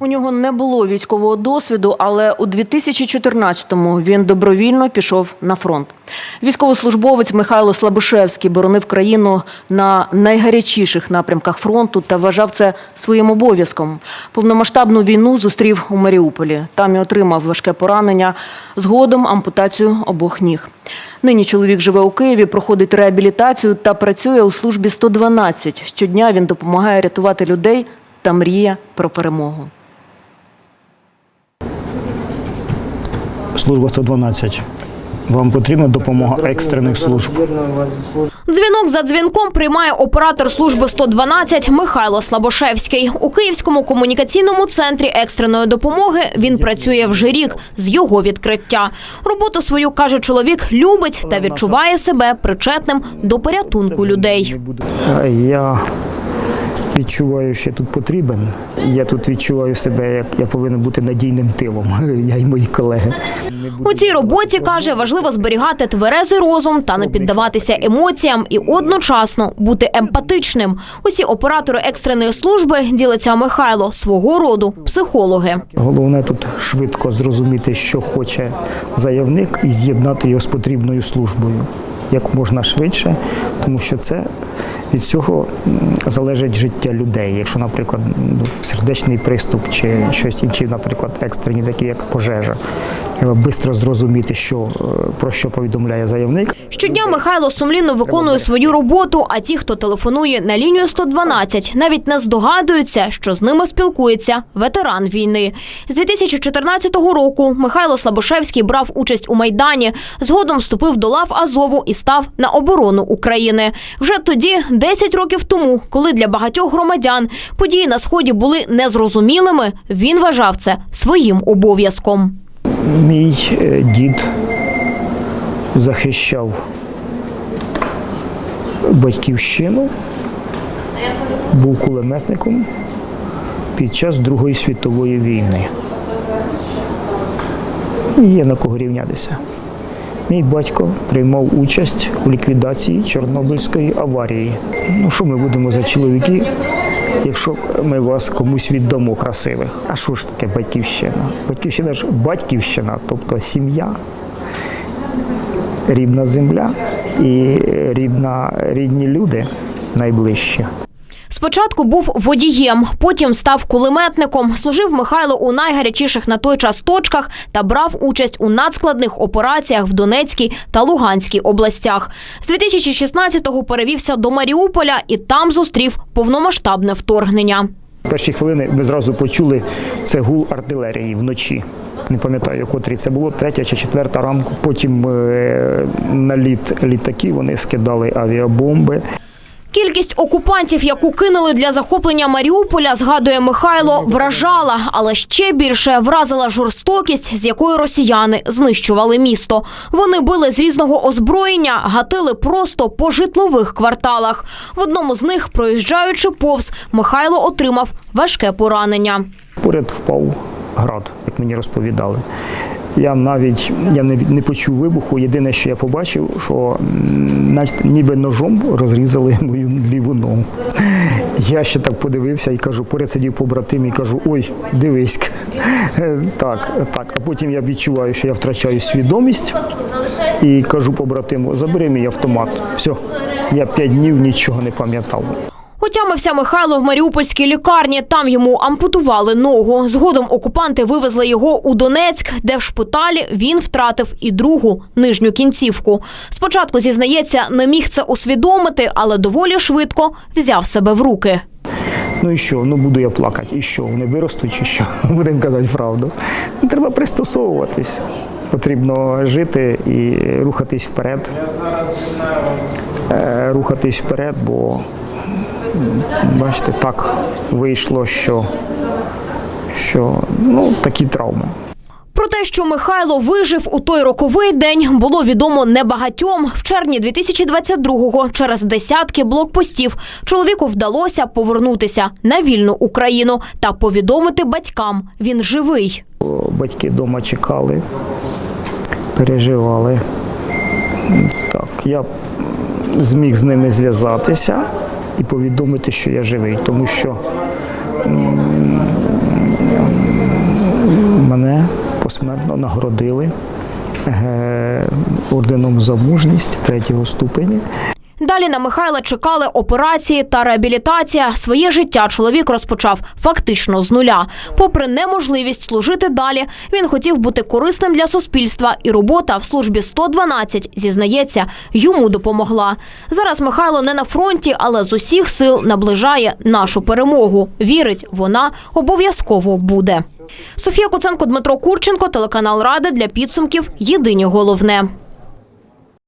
У нього не було військового досвіду, але у 2014-му він добровільно пішов на фронт. Військовослужбовець Михайло Слабушевський боронив країну на найгарячіших напрямках фронту та вважав це своїм обов'язком. Повномасштабну війну зустрів у Маріуполі. Там і отримав важке поранення, згодом ампутацію обох ніг. Нині чоловік живе у Києві, проходить реабілітацію та працює у службі 112. Щодня він допомагає рятувати людей та мріє про перемогу. Служба 112. Вам потрібна допомога екстрених служб. Дзвінок за дзвінком приймає оператор служби 112 Михайло Слабошевський. У Київському комунікаційному центрі екстреної допомоги він працює вже рік з його відкриття. Роботу свою каже чоловік любить та відчуває себе причетним до порятунку людей. Я відчуваю, що я тут потрібен. Я тут відчуваю себе, як я повинен бути надійним тилом. Я і мої колеги. У цій роботі каже, важливо зберігати тверезий розум та не піддаватися емоціям і одночасно бути емпатичним. Усі оператори екстреної служби ділиться Михайло свого роду психологи. Головне тут швидко зрозуміти, що хоче заявник, і з'єднати його з потрібною службою як можна швидше, тому що це від цього залежить життя людей. Якщо, наприклад, ну, сердечний приступ чи щось інше, наприклад, екстрені, такі як пожежа, треба швидко зрозуміти, що е, про що повідомляє заявник. Щодня Михайло сумлінно виконує свою роботу, а ті, хто телефонує на лінію 112, навіть не здогадуються, що з ними спілкується ветеран війни. З 2014 року Михайло Слабошевський брав участь у майдані. Згодом вступив до лав Азову і став на оборону України. Вже тоді, 10 років тому, коли для багатьох громадян події на сході були незрозумілими, він вважав це своїм обов'язком. Мій е, дід захищав батьківщину, був кулеметником під час Другої світової війни. Є на кого рівнятися. Мій батько приймав участь у ліквідації Чорнобильської аварії. Ну що ми будемо за чоловіки, якщо ми вас комусь віддамо красивих? А що ж таке батьківщина? Батьківщина ж батьківщина, тобто сім'я, рідна земля і рідна, рідні люди найближчі. Спочатку був водієм, потім став кулеметником. Служив Михайло у найгарячіших на той час точках та брав участь у надскладних операціях в Донецькій та Луганській областях. З 2016-го перевівся до Маріуполя і там зустрів повномасштабне вторгнення. Перші хвилини ми зразу почули це гул артилерії вночі. Не пам'ятаю, котрі це було, третя чи четверта ранку. Потім е, наліт літаків, вони скидали авіабомби. Кількість окупантів, яку кинули для захоплення Маріуполя, згадує Михайло, вражала, але ще більше вразила жорстокість, з якою росіяни знищували місто. Вони били з різного озброєння, гатили просто по житлових кварталах. В одному з них, проїжджаючи повз, Михайло отримав важке поранення. Поряд впав град, як мені розповідали. Я навіть я не, не почув вибуху. Єдине, що я побачив, що ніби ножом розрізали мою ліву ногу. Я ще так подивився і кажу, поряд сидів побратим і кажу, ой, дивись. Так, так. А потім я відчуваю, що я втрачаю свідомість і кажу побратиму, забери мій автомат. Все, я п'ять днів нічого не пам'ятав. Отямився Михайло в Маріупольській лікарні. Там йому ампутували ногу. Згодом окупанти вивезли його у Донецьк, де в шпиталі він втратив і другу нижню кінцівку. Спочатку зізнається, не міг це усвідомити, але доволі швидко взяв себе в руки. Ну і що? Ну буду я плакати. І що? Вони виростуть чи що? Будемо казати правду. Ну, Треба пристосовуватись. Потрібно жити і рухатись вперед. Е, Рухатись вперед, бо бачите, так вийшло, що, що ну, такі травми. Про те, що Михайло вижив у той роковий день, було відомо небагатьом. В червні 2022-го через десятки блокпостів чоловіку вдалося повернутися на вільну Україну та повідомити батькам – він живий. Батьки вдома чекали, переживали. Так, я зміг з ними зв'язатися і повідомити, що я живий, тому що ну, мене посмертно нагородили е, орденом за мужність третього ступені. Далі на Михайла чекали операції та реабілітація. Своє життя чоловік розпочав фактично з нуля. Попри неможливість служити далі, він хотів бути корисним для суспільства, і робота в службі 112, зізнається, йому допомогла. Зараз Михайло не на фронті, але з усіх сил наближає нашу перемогу. Вірить, вона обов'язково буде. Софія Коценко, Дмитро Курченко, телеканал Ради для підсумків. Єдині головне.